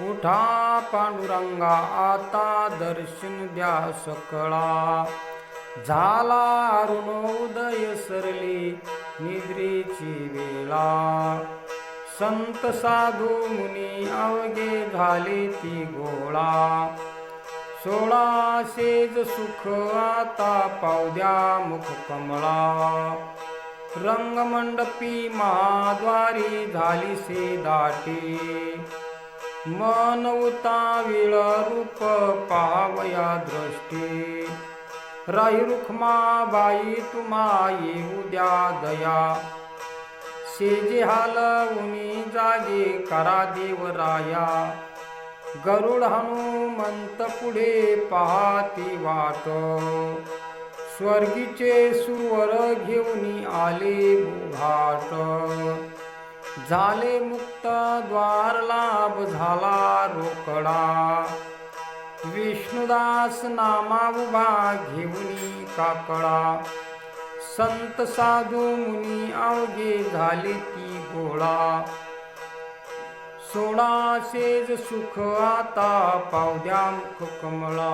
उठा पांडुरंगा आता दर्शन द्या सकळा. झाला अरुण उदय सरली निद्रेची वेळा. संत साधू मुनी अवघे झाले ती गोळा. सोळा सेज सुख आता पावद्या मुख कमळा. रंगमंडपी महाद्वारी झाली से दाटी. मानवता उताविळ रूप पावया दृष्टी. राही रुखमाबाई तुम्हा येऊ द्या. दया शेजे उनी जागे करा देवराया गरुड हनुमंत पुढे पाहती वाट. स्वर्गीचे सुरवर घेऊन आले बुघाट झाले मुक्त द्वार लाभ झाला रोकडा. विष्णुदास नामा उभा घेऊन काकडा. संत साधू मुनी अवघे झाले ती गोळा. सोडा सेज सुख आता पावद्या मुख कमळा.